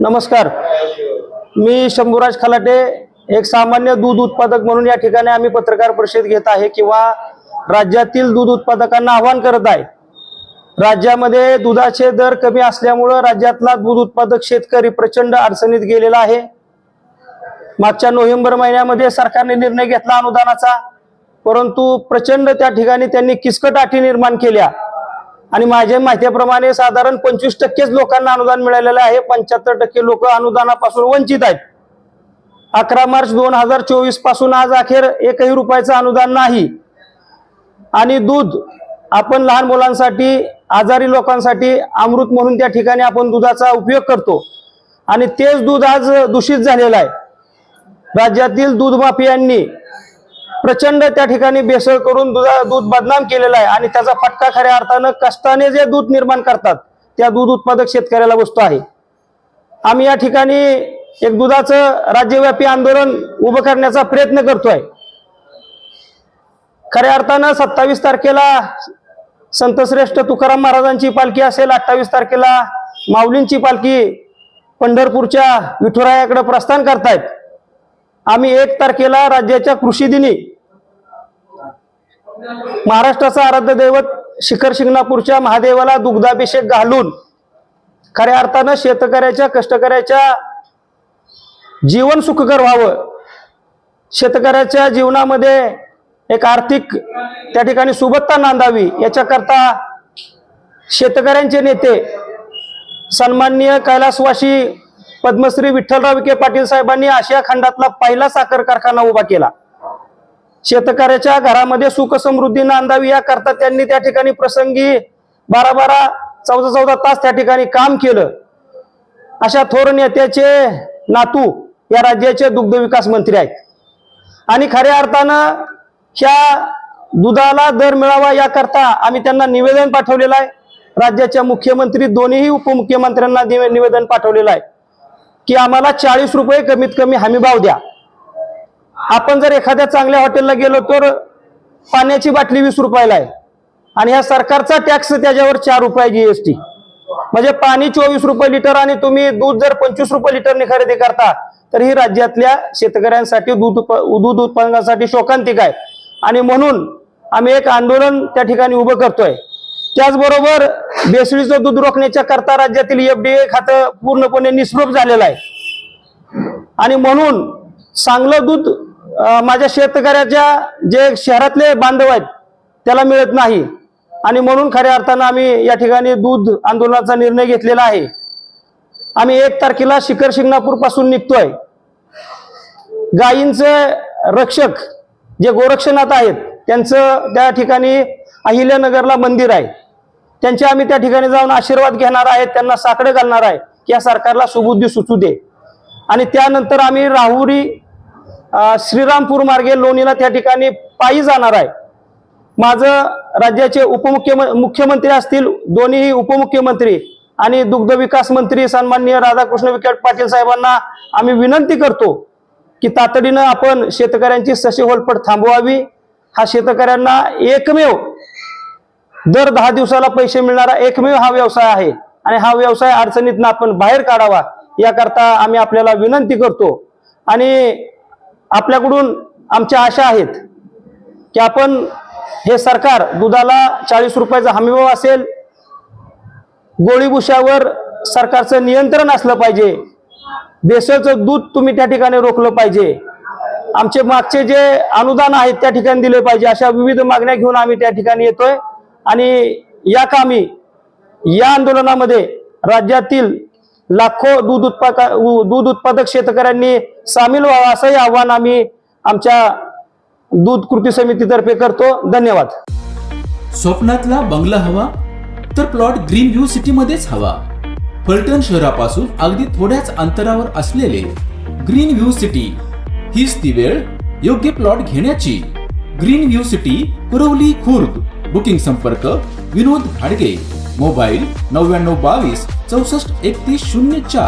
नमस्कार. मी शंभूराज खलाटे एक सामान्य दूध उत्पादक म्हणून या ठिकाणी आम्ही पत्रकार परिषद घेत आहे किंवा राज्यातील दूध उत्पादकांना आवाहन करत आहे. राज्यामध्ये दुधाचे दर कमी असल्यामुळं राज्यातला दूध उत्पादक शेतकरी प्रचंड अडचणीत गेलेला आहे. मागच्या नोव्हेंबर महिन्यामध्ये सरकारने निर्णय घेतला अनुदानाचा परंतु प्रचंड त्या ठिकाणी त्यांनी किचकट अटी निर्माण केल्या. आणि माझ्या माहितीप्रमाणे साधारण पंचवीस टक्केच लोकांना अनुदान मिळालेलं आहे. पंच्याहत्तर टक्के लोक अनुदानापासून वंचित आहेत. अकरा मार्च दोन हजार चोवीसपासून आज अखेर एकही रुपयाचं अनुदान नाही. आणि दूध आपण लहान मुलांसाठी आजारी लोकांसाठी अमृत म्हणून त्या ठिकाणी आपण दुधाचा उपयोग करतो. आणि तेच दूध आज दूषित झालेलं आहे. राज्यातील दूध माफियांनी प्रचंड त्या ठिकाणी बेसळ करून दुधा दूध बदनाम केलेला आहे आणि त्याचा फटका खऱ्या अर्थानं कष्टाने जे दूध निर्माण करतात त्या दूध उत्पादक शेतकऱ्याला बसतो आहे. आम्ही या ठिकाणी एक दुधाचं राज्यव्यापी आंदोलन उभं करण्याचा प्रयत्न करतोय. खऱ्या अर्थानं सत्तावीस तारखेला संतश्रेष्ठ तुकाराम महाराजांची पालखी असेल अठ्ठावीस तारखेला माऊलींची पालखी पंढरपूरच्या विठुरायाकडे प्रस्थान करतायत. आम्ही एक तारखेला राज्याच्या कृषी दिनी महाराष्ट्राचं आराध्य दैवत शिखर शिंगणापूरच्या महादेवाला दुग्धाभिषेक घालून खऱ्या अर्थानं शेतकऱ्याच्या कष्टकऱ्याच्या जीवन सुखकर व्हावं. शेतकऱ्याच्या जीवनामध्ये एक आर्थिक त्या ठिकाणी सुबत्ता नांदावी याच्याकरता शेतकऱ्यांचे नेते सन्माननीय कैलासवासी पद्मश्री विठ्ठलराव विखे पाटील साहेबांनी आशिया खंडातला पहिला साखर कारखाना उभा केला. शेतकऱ्याच्या घरामध्ये सुख समृद्धी नांदावी याकरता त्यांनी त्या ठिकाणी प्रसंगी बारा बारा चौदा चौदा तास त्या ठिकाणी काम केलं. अशा थोर नेत्याचे नातू या राज्याचे दुग्ध विकास मंत्री आहेत. आणि खऱ्या अर्थानं ह्या दुधाला दर मिळावा याकरता आम्ही त्यांना निवेदन पाठवलेलं आहे. राज्याच्या मुख्यमंत्री दोन्ही उपमुख्यमंत्र्यांना निवे- निवेदन पाठवलेलं आहे. की आम्हाला चाळीस रुपये कमीत कमी हमी भाव द्या. आपण जर एखाद्या चांगल्या हॉटेलला गेलो तर पाण्याची बाटली वीस रुपयाला आहे. आणि ह्या सरकारचा टॅक्स त्याच्यावर चार रुपये जीएसटी म्हणजे पाणी चोवीस रुपये लिटर आणि तुम्ही दूध जर पंचवीस रुपये लिटरने खरेदी करता तर ही राज्यातल्या शेतकऱ्यांसाठी दूध उप- दूध उत्पादनासाठी शोकांतिक आहे. आणि म्हणून आम्ही एक आंदोलन त्या ठिकाणी उभं करतोय. त्याचबरोबर बेसळीचं दूध रोखण्याच्या करता राज्यातील एफडीए खातं पूर्णपणे निष्प्रभ झालेलं आहे. आणि म्हणून चांगलं दूध माझ्या शेतकऱ्याच्या जे शहरातले बांधव आहेत त्याला मिळत नाही. आणि म्हणून खऱ्या अर्थानं आम्ही या ठिकाणी दूध आंदोलनाचा निर्णय घेतलेला आहे. आम्ही एक तारखेला शिखर शिंगणापूरपासून निघतोय. गायींचे रक्षक जे गोरक्षनाथ आहेत त्यांचं त्या ठिकाणी अहिल्यानगरला मंदिर आहे. त्यांचे आम्ही त्या ठिकाणी जाऊन आशीर्वाद घेणार आहेत त्यांना साकडे घालणार आहे की या सरकारला सुबुद्धी सुचू दे. आणि त्यानंतर आम्ही राहुरी श्रीरामपूर मार्गे लोणीला त्या ठिकाणी पायी जाणार आहे. माझं राज्याचे उपमुख्यम मुख्यमंत्री असतील दोन्ही उपमुख्यमंत्री आणि दुग्ध विकास मंत्री सन्माननीय राधाकृष्ण विखे पाटील साहेबांना आम्ही विनंती करतो की तातडीनं आपण शेतकऱ्यांची सशी होलपट थांबवावी. हा शेतकऱ्यांना एकमेव दर दहा दिवसाला पैसे मिळणारा एकमेव हा व्यवसाय आहे आणि हा व्यवसाय अडचणीतनं आपण बाहेर काढावा याकरता आम्ही आपल्याला विनंती करतो. आणि आपल्याकडून आमच्या आशा आहेत की आपण हे सरकार दुधाला चाळीस रुपयाचा हमीभाव असेल गोळीभुशावर सरकारचं नियंत्रण असलं पाहिजे बेसळचं दूध तुम्ही त्या ठिकाणी रोखलं पाहिजे आमचे मागचे जे अनुदान आहेत त्या ठिकाणी दिले पाहिजे अशा विविध मागण्या घेऊन आम्ही त्या ठिकाणी येतोय. आणि या कामी या आंदोलनामध्ये राज्यातील लाखो दूध उत्पादक दूध उत्पादक शेतकऱ्यांनी सामील व्हावा असंही आव्हान आम्ही आमच्या दूध कृती समितीतर्फे करतो. धन्यवाद. स्वप्नातला बंगला हवा तर प्लॉट ग्रीन व्ह्यू सिटी मध्येच हवा. फलटण शहरापासून अगदी थोड्याच अंतरावर असलेले ग्रीन व्ह्यू सिटी हीच ती वेळ योग्य प्लॉट घेण्याची. Green view city Kurwali Khurd. Booking संपर्क विनोद भाडगे. मोबाईल नव्याण्णव बावीस चौसष्ट एकतीस शून्य चार.